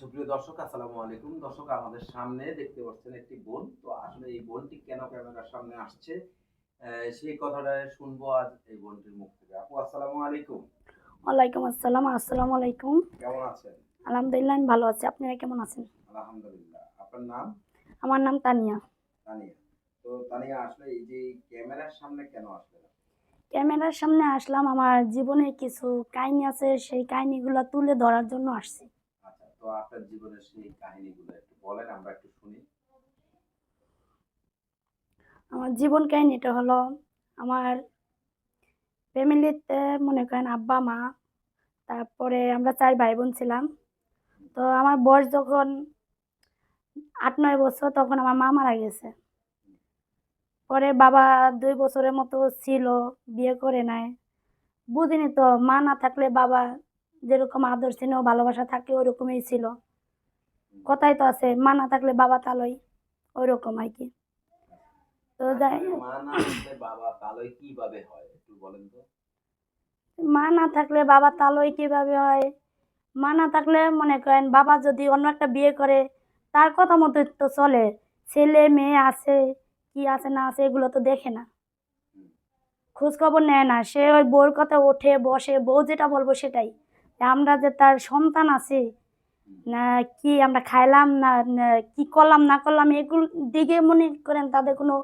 সুপ্রিয় দর্শক আসসালামু আলাইকুম। দর্শক আমাদের সামনে দেখতে পাচ্ছেন একটি বোন। তো আসলে এই বোনটি কেন ক্যামেরার সামনে আসছে? সেই কথাটা শুনব আজ এই বোনটির মুখ থেকে। আপু আসসালামু আলাইকুম। ওয়ালাইকুম আসসালাম আসসালামু আলাইকুম। কেমন আছেন? আলহামদুলিল্লাহ আমি ভালো আছি। আপনারা কেমন আছেন? আলহামদুলিল্লাহ। আপনার নাম? আমার নাম তানিয়া। তানিয়া। তো তানিয়া আসলে এই যে ক্যামেরার সামনে কেন আসলেন ক্যামেরার সামনে আসলাম। আমার জীবনে কিছু কাহিনী আছে সেই কাহিনীগুলো তুলে ধরার জন্য আসছি। তো আপনার জীবনের সেই কাহিনীগুলো একটু বলেন, আমরা একটু শুনি। আমার জীবন কাহিনীটা হলো, আমার ফ্যামিলিতে মনে করেন আব্বা, মা, তারপরে আমরা চার ভাই বোন ছিলাম। তো আমার বয়স যখন আট, নয় বছর, তখন আমার মা মারা গেছে। পরে বাবা দুই বছরের মতো ছিল, বিয়ে করে নেয় বুঝিনি তো, মা না থাকলে বাবা যেরকম আদর স্নেহ ভালোবাসা থাকে ওরকমই ছিল। কথাই তো আছে মা না থাকলে বাবা তালই ওইরকম আর কি। তো যাই মা না থাকলে বাবা হয় তালই কীভাবে হয়? মা না থাকলে মনে করেন বাবা যদি অন্য একটা বিয়ে করে তার কথা মতো তো চলে। ছেলে মেয়ে আছে কি আছে না আছে এগুলো তো দেখে না। খোঁজ খবর নেয় না। সে ওই বউর কথা ওঠে বসে বউ যেটা বলব সেটাই। আমরা যে তার সন্তান আছে না কি আমরা খাইলাম না কি করলাম না করলাম এগুলো দিকে মনে করেন তাদের কোনো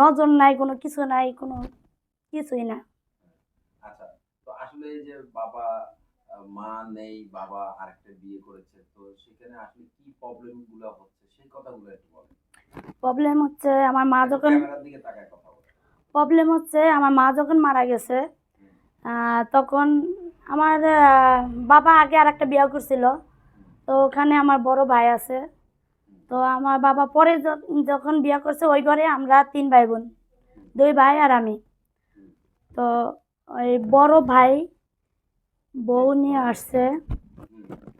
নজর নাই কোনো কিছু নাই কোনো কিছুই না। আচ্ছা তো আসলে যে বাবা মা নেই বাবা আরেকটা বিয়ে করেছে তো সেখানে আসলে কি হচ্ছে? সেই কথাগুলো একটু বলেন। প্রবলেম হচ্ছে আমার মা যখন প্রবলেম হচ্ছে আমার মা যখন মারা গেছে তখন আমার বাবা আগে আর একটা বিয়ে করছিল। তো ওখানে আমার বড় ভাই আছে। তো আমার বাবা পরে যখন বিয়ে করছে ওই ঘরে আমরা তিন ভাই বোন দুই ভাই আর আমি। তো ওই বড় ভাই বউ নিয়ে আসছে।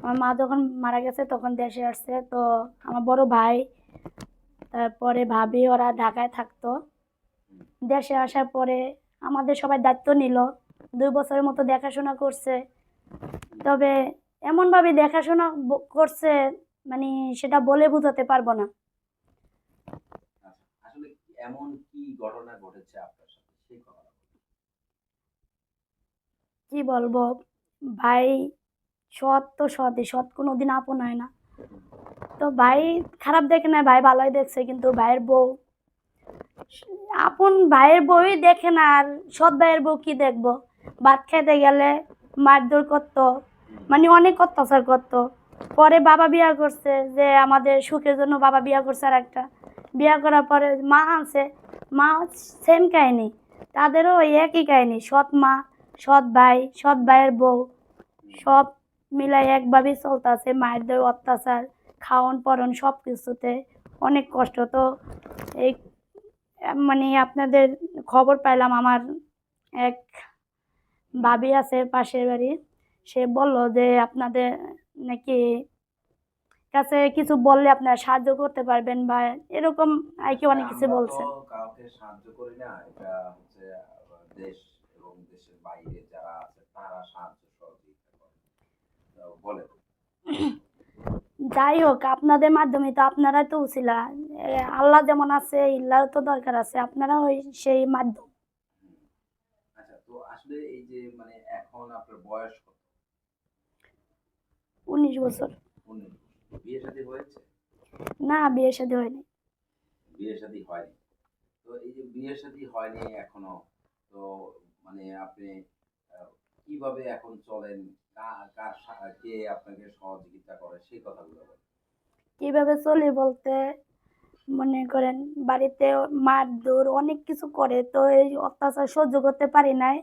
আমার মা যখন মারা গেছে তখন দেশে আসছে। তো আমার বড় ভাই, তারপরে ভাবি ওরা ঢাকায় থাকতো। দেশে আসার পরে আমাদের সবাই দায়িত্ব নিল। দুই বছরের মতো দেখাশোনা করছে। তবে এমনভাবে দেখাশোনা করছে মানে সেটা বলে বোঝাতে পারব না। আচ্ছা আসলে এমন কি ঘটনা ঘটেছে আপনার সাথে? সেই কি বলব? ভাই সৎ তো সৎই সৎ কোনো দিন আপন হয় না। তো ভাই খারাপ দেখে না ভাই ভালোই দেখছে কিন্তু ভাইয়ের বউ আপন ভাইয়ের বউই দেখে না আর সৎ ভাইয়ের বউ কি দেখব? ভাত খেতে গেলে মারধর করতো মানে অনেক অত্যাচার করতো। পরে বাবা বিয়া করছে যে আমাদের সুখের জন্য বাবা বিয়া করছে আর একটা বিয়া করার পরে মা আছে, মা সেম কাহিনী। তাদেরও ওই একই কাহিনী, সৎ মা, সৎ ভাই, সৎ ভাইয়ের বউ, সব মিলাই একভাবেই চলতেছে মায়ের অত্যাচার খাওয়ন পরন সব কিছুতে অনেক কষ্ট। তো এই মানে আপনাদের খবর পাইলাম আমার এক ভাবি আছে পাশের বাড়ি। সে বলল যে আপনাদের নাকি কাছে কিছু বললে আপনারা সাহায্য করতে পারবেন বা এরকম আর কি অনেক কিছু বলছে। কাউকে সাহায্য করি না এটা হচ্ছে দেশ এবং দেশের বাইরে যারা আছে তারা সাহায্য সহযোগিতা করে। তো যাই হোক আপনাদের মাধ্যমে তো আপনারাই তো উছিলা এ, আল্লাহ যেমন আছে ইল্লাহর তো দরকার আছে আপনারা ওই সেই মাধ্যম আসলে এই যে মানে এখন আপনার বয়স কত? উনিশ বছর। উনিশ। বিয়ে শাদী হয়েছে? না বিয়ে শাদী হয়নি। বিয়ে শাদী হয়নি। তো এই যে বিয়ে শাদী হয়নি এখনও তো মানে আপনি কীভাবে এখন চলেন? কার সা- কে আপনাকে সহযোগিতা করে? সেই কথাগুলো কীভাবে চলি বলতে মনে করেন বাড়িতে মার মারধর অনেক কিছু করে, তো এই অত্যাচার সহ্য করতে পারি নাই।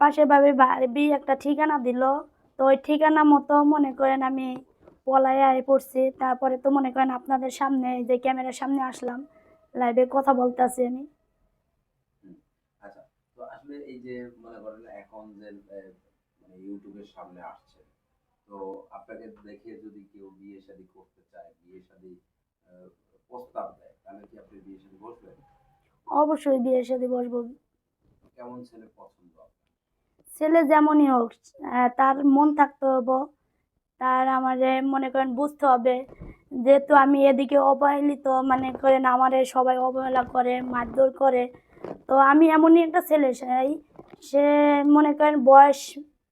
পাশে ভাবে ভাবি একটা ঠিকানা দিল, তো ওই ঠিকানা মতো মনে করেন আমি পলায় পড়ছি। তারপরে তো মনে করেন আপনাদের সামনে যে ক্যামেরার সামনে আসলাম, লাইভে কথা বলতেছি আমি। আচ্ছা তো আসলে এই যে মনে করেন এখন যে মানে ইউটিউবের সামনে আসছে, তো আপনাকে দেখে যদি কেউ বিয়ে শাদী করতে চায়, বিয়ে শাদী প্রস্তাব দেয় তাহলে কি আপনি বিয়ে শাদী বসবেন? অবশ্যই বিয়ের সাথে বসবো। কেমন ছেলে পছন্দ ছেলে যেমনই হোক তার মন থাকতে হব তার আমারে মনে করেন বুঝতে হবে। যেহেতু আমি এদিকে অবহেলিত মানে করেন আমারে সবাই অবহেলা করে মারধর করে তো আমি এমনই একটা ছেলে চাই সে মনে করেন বয়স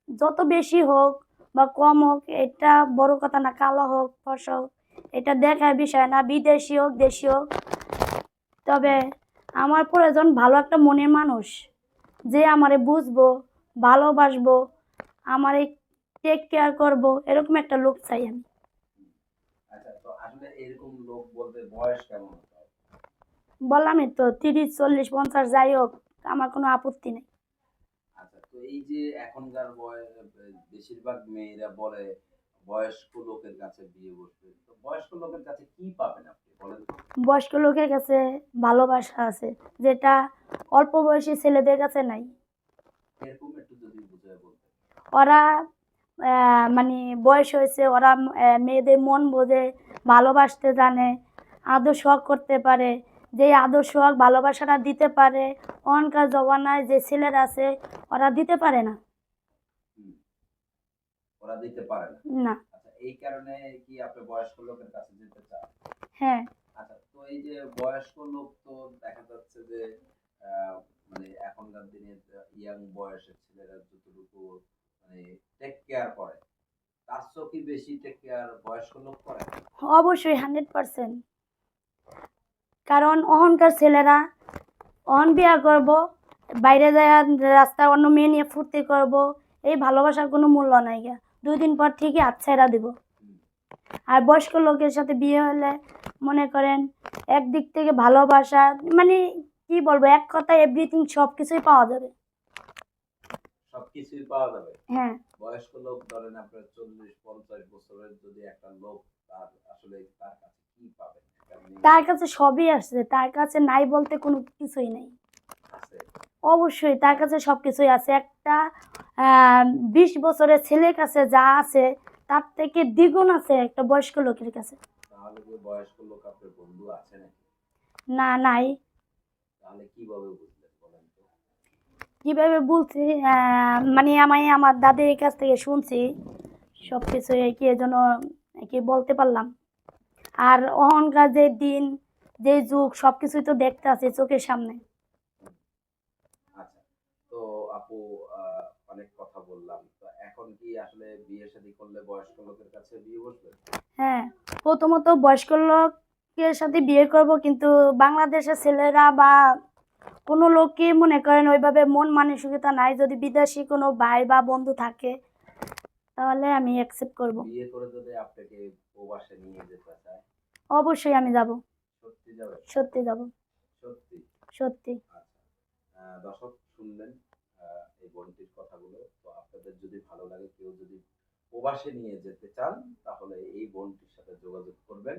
যত বেশি হোক বা কম হোক এটা বড় কথা না কালো হোক ফর্সা হোক এটা দেখার বিষয় না বিদেশি হোক দেশি হোক। তবে আমার প্রয়োজন ভালো একটা মনের মানুষ যে আমারে বুঝব ভালোবাসবো আমারে টেক কেয়ার করব এরকম একটা লোক চাই আমি। আচ্ছা? বললামই তো তিরিশ চল্লিশ পঞ্চাশ যাই হোক আমার কোনো আপত্তি নেই। আচ্ছা তো এই যে এখনকার বয়স বেশিরভাগ মেয়েরা বলে বয়স্ক লোকের কাছে বিয়ে বসবে। তো বয়স্ক লোকের কাছে কি পাবেন আপনি বলেন বয়স্ক লোকের কাছে ভালোবাসা আছে যেটা অল্প বয়সী ছেলেদের কাছে নাই। এরকম একটু যদি বুঝে বলতে ওরা মানে বয়স হয়েছে ওরা মেয়েদের মন বোঝে ভালোবাসতে জানে আদর শখ করতে পারে। যে আদর শখ ভালোবাসাটা দিতে পারে অনকার জমানায় যে ছেলেরা আছে ওরা দিতে পারে না। ওরা দিতে পারে না। না। আচ্ছা এই কারণে কি আপনি বয়স্ক লোকের কাছে যেতে চান? হ্যাঁ। আচ্ছা তো এই যে বয়স্ক লোক তো দেখা যাচ্ছে যে মানে এখনকার দিনে ইয়াং বয়সের ছেলেরা যতটুকু মানে টেক কেয়ার করে তার চেয়েও কি বেশি টেক কেয়ার বয়স্ক লোক করে? অবশ্যই হান্ড্রেড পারসেন্ট কারণ অহংকার ছেলেরা অহন বিয়া করব বাইরে যায় রাস্তায় অন্য মেয়ে নিয়ে ফুর্তি করব এই ভালোবাসার কোনো মূল্য নাই গা। দুই দিন পর ঠিকই আচ্ছাইরা দিব। আর বয়স্ক লোকের সাথে বিয়ে হলে মনে করেন একদিক থেকে ভালোবাসা মানে কি বলব এক কথায় এভরিথিং সব কিছুই পাওয়া যাবে। সবকিছুই পাওয়া যাবে। হ্যাঁ। বয়স্ক লোক ধরেন আপনার চল্লিশ পঞ্চাশ বছরের যদি একটা লোক তার আসলে তার কাছে কি পাবেন? তার কাছে সবই আসছে তার কাছে নাই বলতে কোনো কিছুই নেই। অবশ্যই তার কাছে সব কিছুই আছে। একটা বিশ বছরের ছেলের কাছে যা আছে তার থেকে দ্বিগুণ আছে একটা বয়স্ক লোকের কাছে। না নাই। কীভাবে বলছি? মানে আমি আমার দাদির কাছ থেকে শুনছি সব কিছু কি এজন্য কি বলতে পারলাম। আর অহংকার যে দিন যে যুগ সব কিছুই তো দেখতে আছে চোখের সামনে। আচ্ছা। তো আপু অনেক কথা বললাম। তো এখন কি আসলে বিয়ে শাদী করলে বয়স্ক লোকের কাছে বিয়ে বসবে? হ্যাঁ প্রথমত বয়স্ক লোকের সাথে বিয়ে করব কিন্তু বাংলাদেশের ছেলেরা বা কোনো লোকই মনে করেন ওইভাবে মন মানসিকতা নাই। যদি বিদেশি কোনো ভাই বা বন্ধু থাকে তাহলে আমি অ্যাকসেপ্ট করব। বিয়ে করে যদি আপনাকে প্রবাসে নিয়ে যেতে চায়? অবশ্যই আমি যাব। সত্যি যাবে সত্যি যাব। সত্যি? সত্যি। আচ্ছা। দর্শক শুনলেন বোনটির কথাগুলো। তো আপনাদের যদি ভালো লাগে, কেউ যদি প্রবাসে নিয়ে যেতে চান, তাহলে এই বনটির সাথে যোগাযোগ করবেন।